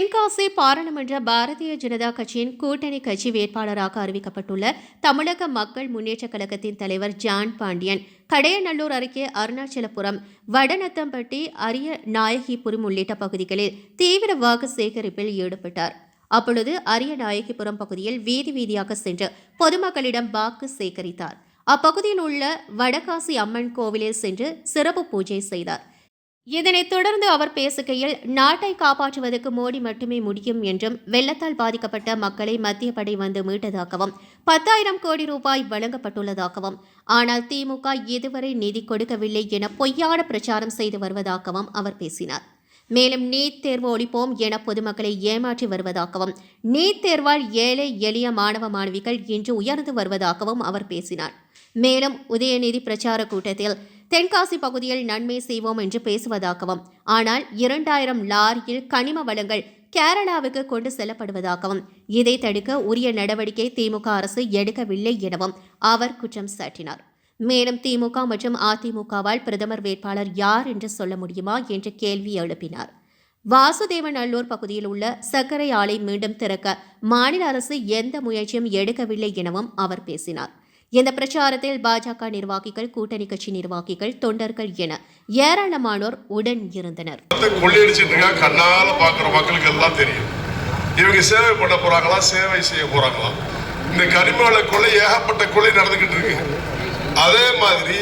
தென்காசி பாராளுமன்ற பாரதிய ஜனதா கட்சியின் கூட்டணி கட்சி வேட்பாளராக அறிவிக்கப்பட்டுள்ள தமிழக மக்கள் முன்னேற்றக் கழகத்தின் தலைவர் ஜான் பாண்டியன் கடையநல்லூர் அருகே அருணாச்சலபுரம் வடநத்தம்பட்டி அரிய நாயகிபுரம் உள்ளிட்ட பகுதிகளில் தீவிர வாக்கு சேகரிப்பில் ஈடுபட்டார். அப்பொழுது அரிய நாயகிபுரம் பகுதியில் வீதி வீதியாக சென்று பொதுமக்களிடம் வாக்கு சேகரித்தார். அப்பகுதியில் உள்ள வடகாசி அம்மன் கோவிலில் சென்று சிறப்பு பூஜை செய்தார். இதனைத் தொடர்ந்து அவர் பேசுகையில் நாட்டை காப்பாற்றுவதற்கு மோடி மட்டுமே முடியும் என்றும் வெள்ளத்தால் பாதிக்கப்பட்ட மக்களை மத்திய படை வந்து மீட்டதாகவும் பத்தாயிரம் கோடி ரூபாய் வழங்கப்பட்டுள்ளதாகவும் ஆனால் திமுக இதுவரை நிதி கொடுக்கவில்லை என பொய்யான பிரச்சாரம் செய்து வருவதாகவும் அவர் பேசினார். மேலும் நீட் தேர்வு ஒழிப்போம் என பொதுமக்களை ஏமாற்றி வருவதாகவும் நீட் தேர்வால் ஏழை எளிய மாணவ மாணவிகள் இன்று உயர்ந்து வருவதாகவும் அவர் பேசினார். மேலும் உதயநிதி பிரச்சார கூட்டத்தில் தென்காசி பகுதியில் நன்மை செய்வோம் என்று பேசுவதாகவும் ஆனால் இரண்டாயிரம் லாரியில் கனிம வளங்கள் கேரளாவுக்கு கொண்டு செல்லப்படுவதாகவும் இதை தடுக்க உரிய நடவடிக்கை திமுக அரசு எடுக்கவில்லை எனவும் அவர் குற்றம் சாட்டினார். மேலும் திமுக மற்றும் அதிமுகவால் பிரதமர் வேட்பாளர் யார் என்று சொல்ல முடியுமா என்ற கேள்வி எழுப்பினார். வாசுதேவன் நல்லூர் பகுதியில் உள்ள சர்க்கரை ஆலை மீண்டும் திறக்க மாநில அரசு எந்த முயற்சியும் எடுக்கவில்லை எனவும் அவர் பேசினார். இந்த பிரச்சாரத்தில் பாஜக நிர்வாகிகள் கூட்டணி கட்சி நிர்வாகிகள் தொண்டர்கள் என ஏராளமானோர் உடன் இருந்தனர். இவங்க சேவை பண்ண போறாங்களா சேவை செய்ய போறாங்களா? இந்த கனிமவள கொலை ஏகப்பட்ட கொலை நடந்துகிட்டு இருக்கு. அதே மாதிரி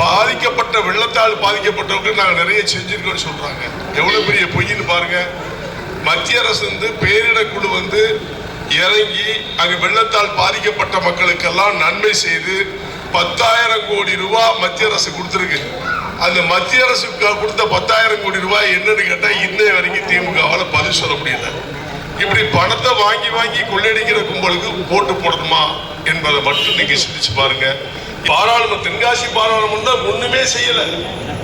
பாதிக்கப்பட்ட வெள்ளத்தால் பாதிக்கப்பட்டவர்கள் நாங்கள் நிறைய செஞ்சிருக்கோம்னு சொல்றாங்க. எவ்வளவு பெரிய பொய்ன்னு பாருங்க. மத்திய அரசு வந்து பேரிடர் குழு வந்து இறங்கி அங்கு வெள்ளத்தால் பாதிக்கப்பட்ட மக்களுக்கெல்லாம் நன்மை செய்து பத்தாயிரம் கோடி ரூபாய் மத்திய அரசு கொடுத்துருக்கு. அந்த மத்திய அரசு கொடுத்த பத்தாயிரம் கோடி ரூபாய் என்னன்னு கேட்டால் இன்னை வரைக்கும் திமுகவால் பதில் சொல்ல முடியல. இப்படி பணத்தை வாங்கி வாங்கி கொள்ளடிக்கிற கும்பலுக்கு ஓட்டு போடணுமா என்பதை மட்டும் நீங்க சிந்திச்சு பாருங்க. பாராளுமன்ற தென்காசி பாராளுமன்றம் ஒண்ணுமே செய்யல.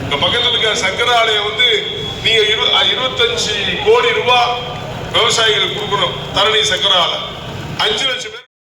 இந்த பக்கத்துல இருக்க சங்கர ஆலயம் வந்து நீங்க இரு இருபத்தஞ்சு கோடி ரூபாய் விவசாயிகளுக்கு கொடுக்கணும் தரணி சக்கர ஆலை. அஞ்சு லட்சம் பேர்